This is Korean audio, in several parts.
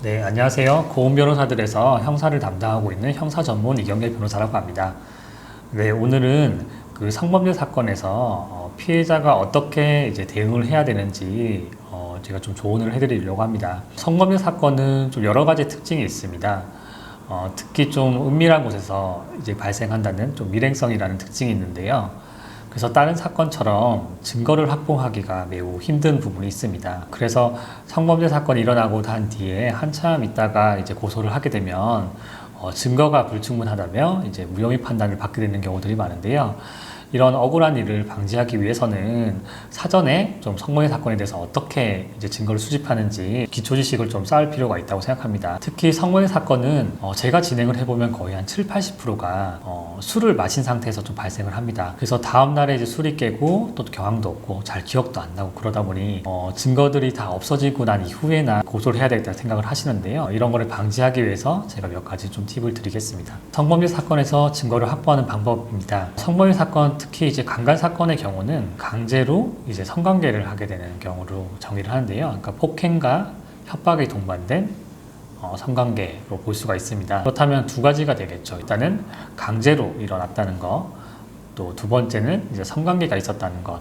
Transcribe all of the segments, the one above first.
네, 안녕하세요. 고은 변호사들에서 형사를 담당하고 있는 형사 전문 이경길 변호사라고 합니다. 네, 오늘은 그 성범죄 사건에서 어, 피해자가 어떻게 이제 대응을 해야 되는지 어, 제가 좀 조언을 해드리려고 합니다. 성범죄 사건은 좀 여러 가지 특징이 있습니다. 어, 특히 좀 은밀한 곳에서 이제 발생한다는 좀 밀행성이라는 특징이 있는데요. 그래서 다른 사건처럼 증거를 확보하기가 매우 힘든 부분이 있습니다. 그래서 성범죄 사건이 일어나고 난 뒤에 한참 있다가 이제 고소를 하게 되면 어, 증거가 불충분하다며 이제 무혐의 판단을 받게 되는 경우들이 많은데요. 이런 억울한 일을 방지하기 위해서는 사전에 좀 성범죄 사건에 대해서 어떻게 이제 증거를 수집하는지 기초 지식을 좀 쌓을 필요가 있다고 생각합니다. 특히 성범죄 사건은 어, 제가 진행을 해보면 거의 한 7, 80%가 어, 술을 마신 상태에서 좀 발생을 합니다. 그래서 다음 날에 이제 술이 깨고 또 경황도 없고 잘 기억도 안 나고 그러다 보니 어, 증거들이 다 없어지고 난 이후에나 고소를 해야 되겠다 생각을 하시는데요. 이런 거를 방지하기 위해서 제가 몇 가지 좀 팁을 드리겠습니다. 성범죄 사건에서 증거를 확보하는 방법입니다. 성범죄 사건 특히 이제 강간 사건의 경우는 강제로 이제 성관계를 하게 되는 경우로 정의를 하는데요. 그러니까 폭행과 협박이 동반된 어, 성관계로 볼 수가 있습니다. 그렇다면 두 가지가 되겠죠. 일단은 강제로 일어났다는 거, 또두 번째는 이제 성관계가 있었다는 것.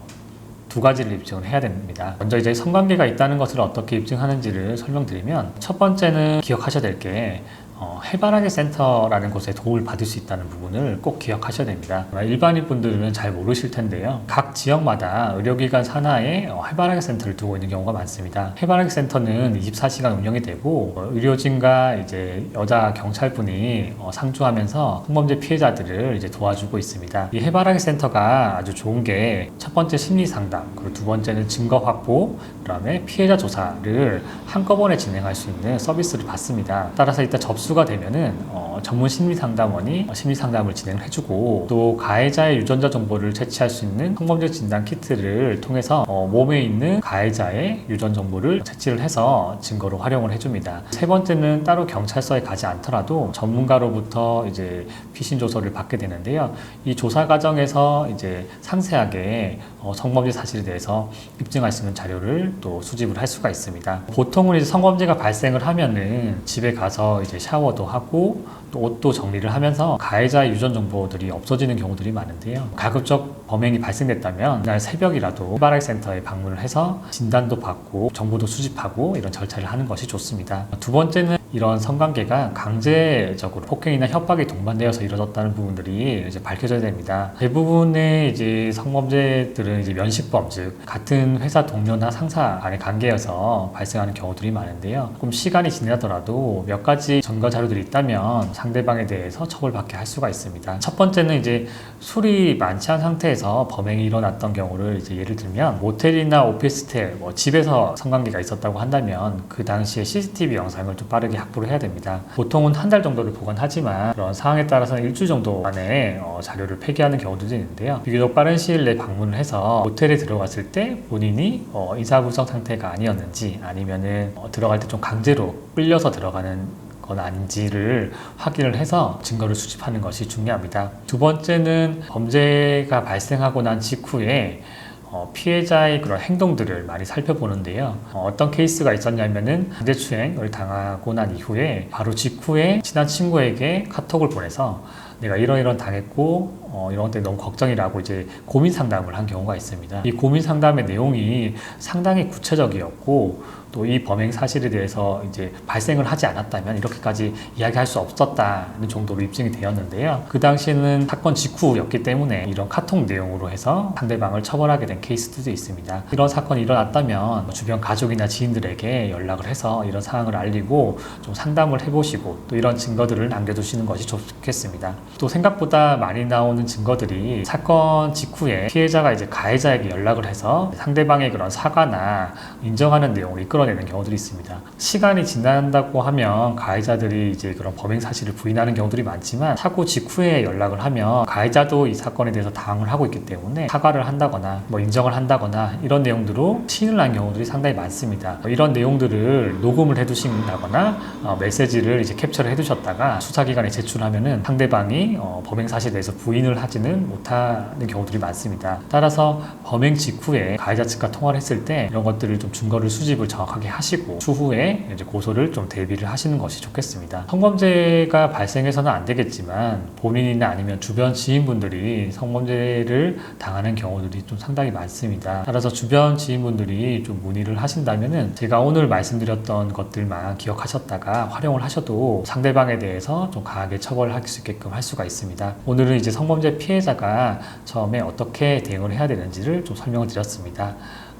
두 가지를 입증을 해야 됩니다. 먼저 이제 성관계가 있다는 것을 어떻게 입증하는지를 설명드리면 첫 번째는 기억하셔야 될 게 어, 해바라기 센터라는 곳에 도움을 받을 수 있다는 부분을 꼭 기억하셔야 됩니다. 일반인 분들은 잘 모르실 텐데요. 각 지역마다 의료기관 산하에 어, 해바라기 센터를 두고 있는 경우가 많습니다. 해바라기 센터는 24시간 운영이 되고 어, 의료진과 이제 여자 경찰분이 어, 상주하면서 성범죄 피해자들을 이제 도와주고 있습니다. 이 해바라기 센터가 아주 좋은 게 첫 번째 심리 상담, 그리고 두 번째는 증거 확보, 그다음에 피해자 조사를 한꺼번에 진행할 수 있는 서비스를 받습니다. 따라서 일단 접수 가 되면은 어, 전문 심리 상담원이 심리 상담을 진행을 해주고 또 가해자의 유전자 정보를 채취할 수 있는 성범죄 진단 키트를 통해서 어, 몸에 있는 가해자의 유전 정보를 채취를 해서 증거로 활용을 해줍니다. 세 번째는 따로 경찰서에 가지 않더라도 전문가로부터 이제 피신 조서를 받게 되는데요. 이 조사 과정에서 이제 상세하게 어, 성범죄 사실에 대해서 입증할 수 있는 자료를 또 수집을 할 수가 있습니다. 보통은 이제 성범죄가 발생을 하면은 집에 가서 이제 샤워도 하고 또 옷도 정리를 하면서 가해자의 유전 정보들이 없어지는 경우들이 많은데요. 가급적 범행이 발생됐다면 날 새벽이라도 해바라기 센터에 방문을 해서 진단도 받고 정보도 수집하고 이런 절차를 하는 것이 좋습니다. 두 번째는 이런 성관계가 강제적으로 폭행이나 협박이 동반되어서 이루어졌다는 부분들이 이제 밝혀져야 됩니다. 대부분의 이제 성범죄들은 이제 면식범, 즉 같은 회사 동료나 상사 간의 관계여서 발생하는 경우들이 많은데요. 조금 시간이 지나더라도 몇 가지 증거 자료들이 있다면 상대방에 대해서 처벌받게 할 수가 있습니다. 첫 번째는 이제 술이 만취한 상태에서 범행이 일어났던 경우를 이제 예를 들면 모텔이나 오피스텔, 뭐 집에서 성관계가 있었다고 한다면 그 당시에 CCTV 영상을 좀 빠르게 확보를 해야 됩니다. 보통은 한 달 정도를 보관하지만 그런 상황에 따라서는 일주일 정도 안에 어, 자료를 폐기하는 경우도 있는데요. 비교적 빠른 시일 내에 방문을 해서 모텔에 들어갔을 때 본인이 어, 인사구성 상태가 아니었는지 아니면은 어, 들어갈 때 좀 강제로 끌려서 들어가는 건 아닌지를 확인을 해서 증거를 수집하는 것이 중요합니다. 두 번째는 범죄가 발생하고 난 직후에 어, 피해자의 그런 행동들을 많이 살펴보는데요. 어, 떤 케이스가 있었냐면은 강제추행을 당하고 난 이후에 바로 직후에 친한 친구에게 카톡을 보내서 내가 이런 이런 당했고 어, 이런 때 너무 걱정이라고 이제 고민 상담을 한 경우가 있습니다. 이 고민 상담의 내용이 상당히 구체적이었고 또 이 범행 사실에 대해서 이제 발생을 하지 않았다면 이렇게까지 이야기할 수 없었다는 정도로 입증이 되었는데요. 그 당시에는 사건 직후였기 때문에 이런 카톡 내용으로 해서 상대방을 처벌하게 된 케이스들도 있습니다. 이런 사건이 일어났다면 주변 가족이나 지인들에게 연락을 해서 이런 상황을 알리고 좀 상담을 해보시고 또 이런 증거들을 남겨두시는 것이 좋겠습니다. 또 생각보다 많이 나오는 증거들이 사건 직후에 피해자가 이제 가해자에게 연락을 해서 상대방의 그런 사과나 인정하는 내용을 이끌어내는 경우들이 있습니다. 시간이 지난다고 하면 가해자들이 이제 그런 범행 사실을 부인하는 경우들이 많지만 사고 직후에 연락을 하면 가해자도 이 사건에 대해서 당황을 하고 있기 때문에 사과를 한다거나 뭐 인정을 한다거나 이런 내용들로 시인을 한 경우들이 상당히 많습니다. 이런 내용들을 녹음을 해두신다거나 어, 메시지를 이제 캡처를 해두셨다가 수사기관에 제출하면은 상대방이 상대방이 어, 범행 사실에 대해서 부인을 하지는 못하는 경우들이 많습니다. 따라서 범행 직후에 가해자 측과 통화를 했을 때 이런 것들을 좀 증거를 수집을 정확하게 하시고 추후에 이제 고소를 좀 대비를 하시는 것이 좋겠습니다. 성범죄가 발생해서는 안 되겠지만 본인이나 아니면 주변 지인분들이 성범죄를 당하는 경우들이 좀 상당히 많습니다. 따라서 주변 지인분들이 좀 문의를 하신다면은 제가 오늘 말씀드렸던 것들만 기억하셨다가 활용을 하셔도 상대방에 대해서 좀 강하게 처벌할 수 있게끔 할 수가 있습니다. 오늘은 이제 성범죄 피해자가 처음에 어떻게 대응을 해야 되는지를 좀 설명을 드렸습니다.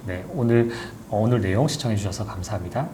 네, 오늘 어, 오늘 내용 시청해 주셔서 감사합니다.